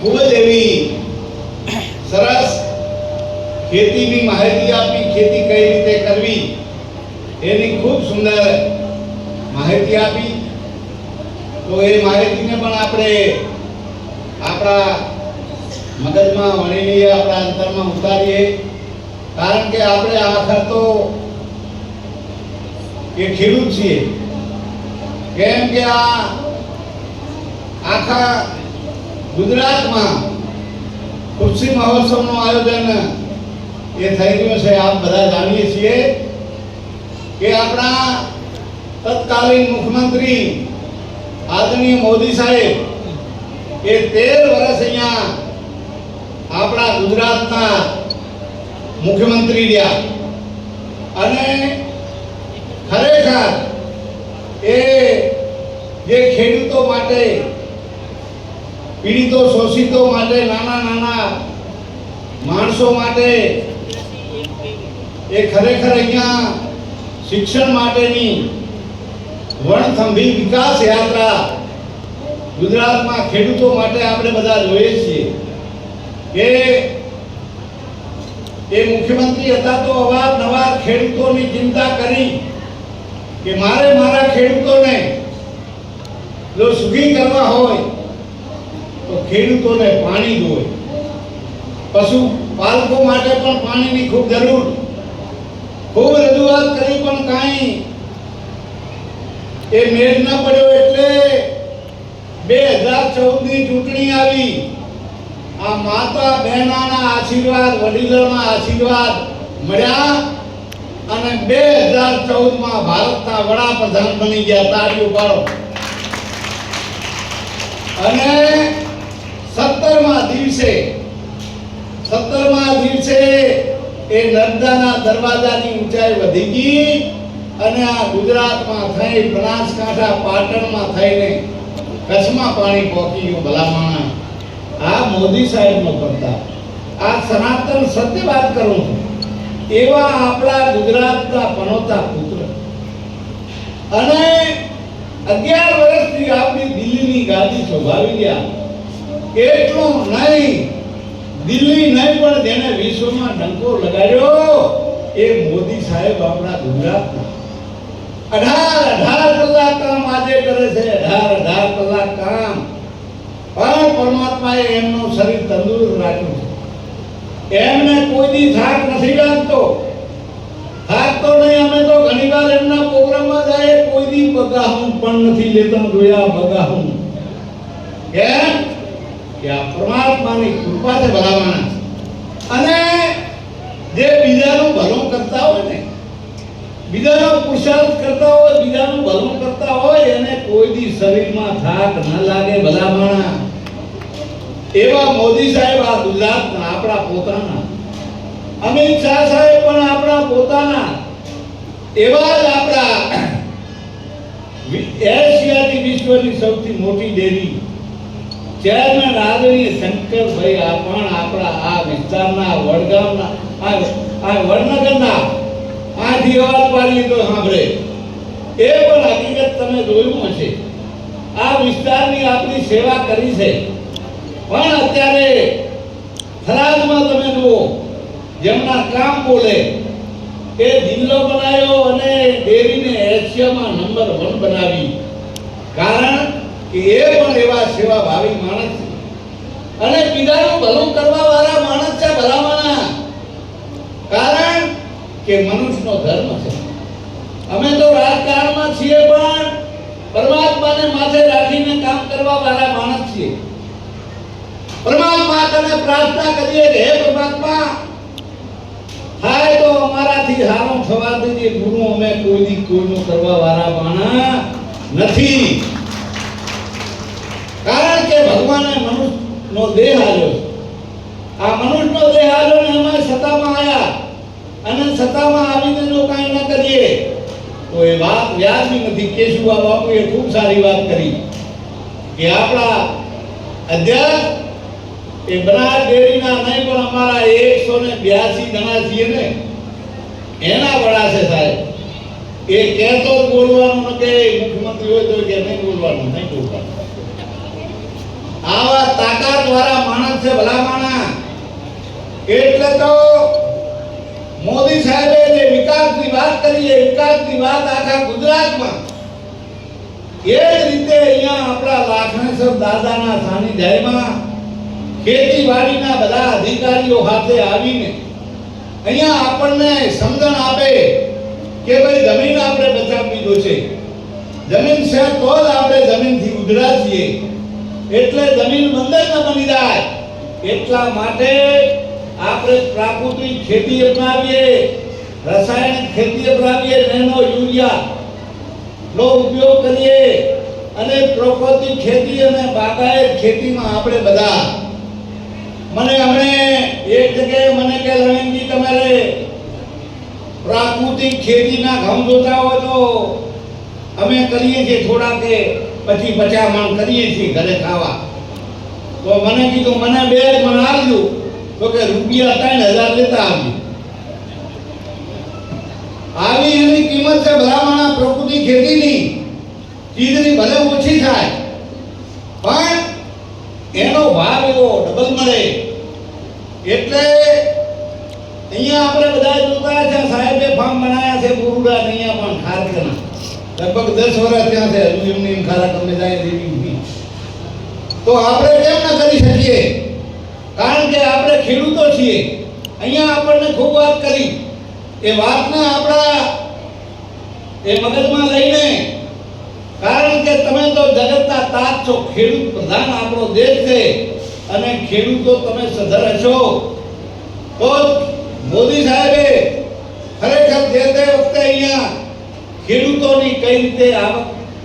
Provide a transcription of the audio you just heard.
ખૂબ જ એવી સરસ ખેતીની માહિતી આપી, ખેતી કઈ રીતે કરવી, એની ખૂબ સુંદર માહિતી આપી. તો એ માહિતીને પણ આપણે આપણા મગજમાં વણી લઈએ આપણા અંતરમાં ઉતારીએ. કારણ કે આપણે આખર તો એ ખેડૂત છીએ. કેમ કે આ આખા ગુજરાતમાં ખુરશી મહોત્સવનું આયોજન એ થઈ રહ્યું છે, આપ બધા જાણીએ છીએ કે આપણા તત્કાલીન મુખ્યમંત્રી આદરણીય મોદી સાહેબ એ તેર વર્ષ અહીંયા આપણા ગુજરાતના મુખ્યમંત્રી રહ્યા. અને ખરેખર એ જે ખેડૂતો માટે પીડિતો, શોષિતો માટે નાના નાના માણસો માટે એ ખરેખર અહીંયા શિક્ષણ માટેની વણથંભી વિકાસ યાત્રા ગુજરાતમાં ખેડૂતો માટે આપણે બધા જોઈએ છીએ. કે એ મુખ્યમંત્રી હતા તો અવારનવાર ખેડૂતોની ચિંતા કરી કે મારે મારા ખેડૂતોને જો સુખી કરવા હોય ખેડૂતોને પાણી જોઈએ. પશુ પાલકો માટે પણ પાણીની ખૂબ જરૂર. ખૂબ રજૂઆત કરી પણ કાંઈ એ મેળ ન પડ્યો એટલે બે હજાર ચૌદની ચૂંટણી આવી. આ માતા બહેનાના આશીર્વાદ, વડીલોના આશીર્વાદ મળ્યા અને બે હજાર ચૌદમાં ભારતના વડાપ્રધાન બની ગયા. તાળીઓ ઉપાડો. અને દિવસે સત્તરમા દિવસે એ નર્મદાના દરવાજાની ઊંચાઈ વધી ગઈ અને આ ગુજરાતમાં થઈ બનાસકાંઠા, પાટણમાં થઈને કચ્છમાં પાણી પહોંચી ગયું ભલામણ. આ મોદી સાહેબનો પ્રતાપ. આ સનાતન સત્ય વાત કરું છું. એવા આપણા ગુજરાતના પનોતા પુત્ર. અને અગિયાર વર્ષથી આપણી દિલ્હીની ગાદી શોભાવી ગયા. એટલું નહીં. દિલ્હી નહીં, પણ જેને વિશ્વમાં ડંકો લગાડ્યો. એ મોદી સાહેબ આપણા ગુજરાતના. અઢાર અઢાર કલાક કામ આજે કરે છે. અઢાર અઢાર કલાક કામ. પણ પરમાત્માએ એમનું શરીર તંદુરસ્ત રાખ્યું છે. એમને કોઈ દી થાક નથી લાગતો. થાક તો નહીં, અમે તો ઘણીવાર એમના પ્રોગ્રામમાં જાય કોઈ દી બગાહું પણ નથી લેતા જોયા બગાહું. કેમ? કે આ પરમાત્માની કૃપા છે ભલામણ અને જે બીજાનું ભલું કરતા હોય ને, બીજાનો પુરુષાર્થ કરતા હોય, બીજાનું ભલું કરતા હોય, એને કોઈ દી શરીરમાં થાક ન લાગે ભલામાણા. એવા મોદી સાહેબ આ ગુજરાતના, આપણા પોતાના. અમિત શાહ સાહેબ પણ આપણા પોતાના. એવા જ આપણા એશિયાની વિશ્વની સૌથી મોટી ડેરી. ચેરમેન આદરણીય શંકરભાઈ, આ પણ આપણા આ વિસ્તારના વડગામના, આ આ વડનગરના આ દિવાલ પાડી તો સાંભળે. એ પણ હકીકત તમે જોયું હશે. આ વિસ્તારની આપણી સેવા કરી છે. પણ અત્યારે થરાદમાં તમે જુઓ, જેમના કામ બોલે, એ જિલ્લો બનાવ્યો અને ડેરીને એશિયામાં નંબર વન બનાવી. કારણ કે એ પણ એવા સેવા ભાવી માણસ અને બીજાનું ભલું કરવા વાળા માણસ છે ભલામણા. કારણ કે મનુષ્યનો ધર્મ છે. અમે તો રાજકારણમાં છીએ પણ પરમાત્માને માથે રાખીને કામ કરવા વાળા માણસ છીએ. પરમાત્મા તને પ્રાર્થના કરીએ કે, હે પરમાત્મા થાય તો અમારાથી સારું થવા દેજે. ગુરુ અમે કોઈ દી કોઈનું કરવા વાળા માણસ નથી. ભગવાને મનુષ્યનો દેહ આવ્યો. આ મનુષ્યનો દેહ આવ્યો ને અમે સત્તામાં આવ્યા અને સત્તામાં આવીને જો કાંઈ ન કરીએ, તો એ વાત વ્યાજની નથી. કેશુબા બાપુએ ખૂબ સારી વાત કરી. કે આપણા અધ્યક્ષ એ બનાસ ડેરીના નહીં, પણ અમારા એકસો ને બ્યાસી જણા છીએ ને. એના વડા છે સાહેબ. એ કહેતો બોલવાનું કે મુખ્યમંત્રી હોય તો કે નહીં બોલવાનું નહીં બોલવાનું. આવા તાકાત વાળા છે ભલામાણા એટલે તો મોદી સાહેબે જે વિકાસની વાત કરી, એ વિકાસની વાત આખા ગુજરાતમાં. એ જ રીતે અહીંયા આપણા લાખણેશ્વર દાદાના સાનિધ્યમાં ખેતીવાડીના બધા અધિકારીઓ સાથે આવીને અહીંયા આપણને સમજણ આપે કે ભાઈ જમીન આપણે બચાવવી છે જમીન છે તો જ આપણે જમીનથી ઉધરા છીએ. એટલે જમીન બંદર ન બની જાય. એટલા માટે આપણે પ્રાકૃતિક ખેતી અપનાવીએ. રાસાયણિક ખેતી અપનાવીએ, નેનો યુરિયા નો ઉપયોગ કરીએ. અને પ્રાકૃતિક ખેતી અને બાગાયત ખેતીમાં આપણે બધા. મને હમણે એક જગ્યાએ મને કે લવિંગજી, તમારે પ્રાકૃતિક ખેતીના ઘઉં જોતા હોય તો અમે કરીએ છીએ થોડા કે પછી પચાસ મણ કરીએ છીએ ઘરે ખાવા. તો મને કીધું, મને બે મણ આપજો. તો કે રૂપિયા ત્રણ હજાર લેતા આવજો. આવી એની કિંમત છે ભલામણા પ્રકૃતિ ખેતીની. ચીજની ભલે ઓછી થાય, પણ એનો ભાવ એવો ડબલ મળે. એટલે અહીંયા આપણે બધા જોતા છે, સાહેબે ફાર્મ બનાવ્યા છે, બોરુડા અહીંયા પણ ખારકના લગભગ દસ વર્ષ ત્યાં છે, હજુ એમની એમ ખારા તમને જાય તો આપણે કેમ ના કરી શકીએ? કારણ કે આપણે ખેડૂતો છીએ. અહીંયા આપણને ખૂબ વાત કરી. એ વાતને આપણા એ મગજમાં લઈને, કારણ કે તમે તો જગતના તાત છો, ખેડૂત પ્રધાન આપણો દેશ છે, અને ખેડૂતો તમે સધર હશો તો મોદી સાહેબે ખરેખર જે તે વખતે અહીંયા ખેડૂતોની કઈ રીતે આવક